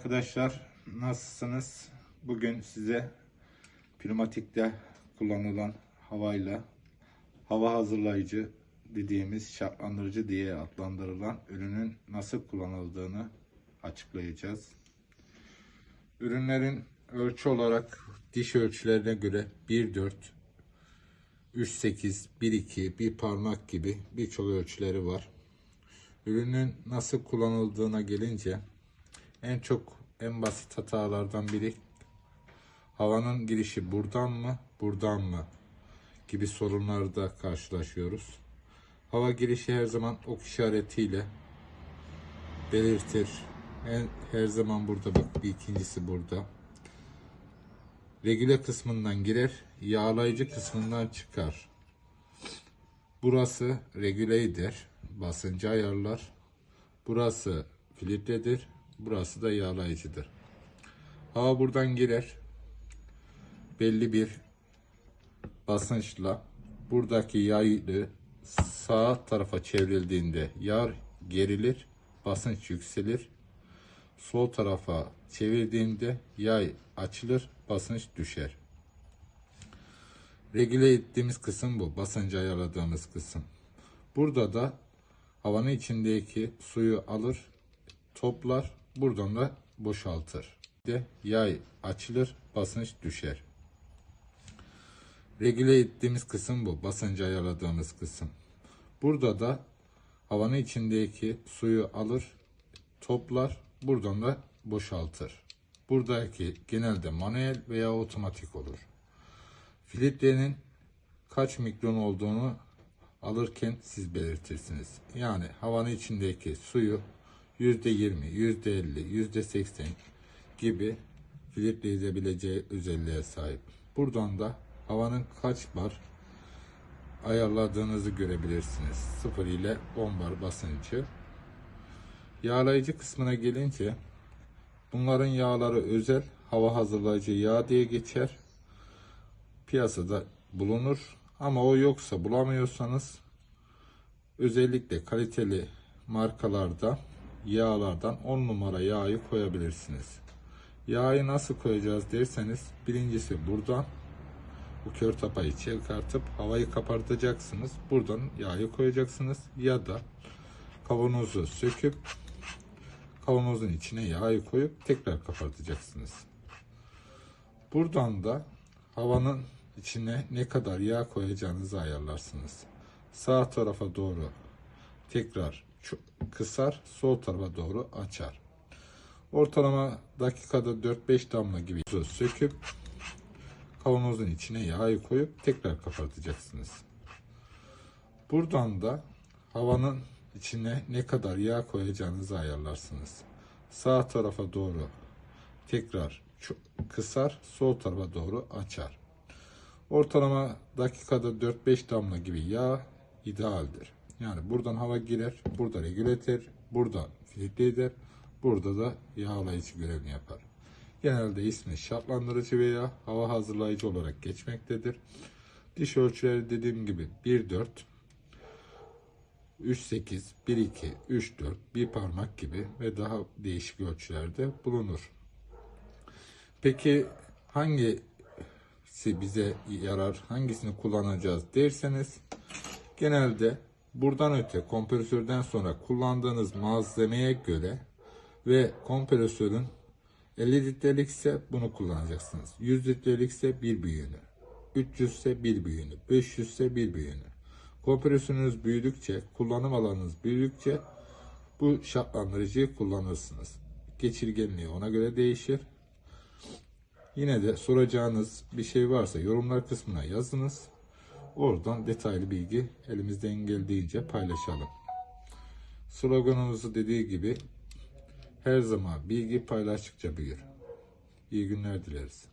arkadaşlar. Nasılsınız? Bugün size pneumatikte kullanılan havayla hava hazırlayıcı dediğimiz şartlandırıcı diye adlandırılan ürünün nasıl kullanıldığını açıklayacağız. Ürünlerin ölçü olarak diş ölçülerine göre 1.4, 3.8, 1.2, bir parmak gibi birçok ölçüleri var. Ürünün nasıl kullanıldığına gelince en çok en basit hatalardan biri havanın girişi buradan mı buradan mı gibi sorunlarda karşılaşıyoruz. Hava girişi her zaman ok işaretiyle belirtir. En, her zaman burada bak bir ikincisi burada. Regüle kısmından girer, yağlayıcı kısmından çıkar. Burası regüleydir, basıncı ayarlar. Burası filtredir, burası da yağlayıcıdır. Hava buradan girer. Belli bir basınçla buradaki yaylı sağ tarafa çevrildiğinde yağ gerilir, basınç yükselir. Sol tarafa çevirdiğinde yay açılır, basınç düşer. Regüle ettiğimiz kısım bu. Basıncı ayarladığımız kısım. Burada da havanın içindeki suyu alır, toplar, buradan da boşaltır. De yay açılır, basınç düşer. Regüle ettiğimiz kısım bu. Basıncı ayarladığımız kısım. Burada da havanın içindeki suyu alır, toplar, buradan da boşaltır. Buradaki genelde manuel veya otomatik olur. Filtrenin kaç mikron olduğunu alırken siz belirtirsiniz. Yani havanın içindeki suyu %20, %50, %80 gibi filtre edebileceği özelliğe sahip. Buradan da havanın kaç bar ayarladığınızı görebilirsiniz. 0 ile 10 bar basıncı. Yağlayıcı kısmına gelince bunların yağları özel hava hazırlayıcı yağ diye geçer. Piyasada bulunur ama o yoksa bulamıyorsanız özellikle kaliteli markalarda yağlardan 10 numara yağı koyabilirsiniz. Yağı nasıl koyacağız derseniz birincisi buradan bu kör tapayı çıkartıp havayı kapartacaksınız. Buradan yağı koyacaksınız ya da kavanozu söküp kavanozun içine yağı koyup tekrar kapartacaksınız. Buradan da havanın içine ne kadar yağ koyacağınızı ayarlarsınız. Sağ tarafa doğru tekrar kısar, sol tarafa doğru açar. Ortalama dakikada 4-5 damla gibi su söküp kavanozun içine yağı koyup tekrar kapatacaksınız. Buradan da havanın içine ne kadar yağ koyacağınızı ayarlarsınız. Sağ tarafa doğru tekrar kısar, sol tarafa doğru açar. Ortalama dakikada 4-5 damla gibi yağ idealdir. Yani buradan hava girer, burada regülatör, burada filtre eder, burada da yağlayıcı görevini yapar. Genelde ismi şartlandırıcı veya hava hazırlayıcı olarak geçmektedir. Diş ölçüleri dediğim gibi 1.4, 3.8, 1.2, 3.4, bir parmak gibi ve daha değişik ölçülerde bulunur. Peki hangisi bize yarar, hangisini kullanacağız derseniz genelde buradan öte kompresörden sonra kullandığınız malzemeye göre ve kompresörün 50 litrelik ise bunu kullanacaksınız. 100 litrelik ise bir büyüğünü. 300 ise bir büyüğünü. 500 ise bir büyüğünü. Kompresörünüz büyüdükçe, kullanım alanınız büyüdükçe bu şartlandırıcıyı kullanırsınız. Geçirgenliği ona göre değişir. Yine de soracağınız bir şey varsa yorumlar kısmına yazınız. Oradan detaylı bilgi elimizden geldiğince paylaşalım. Sloganımızı dediği gibi her zaman bilgi paylaştıkça büyür. İyi günler dileriz.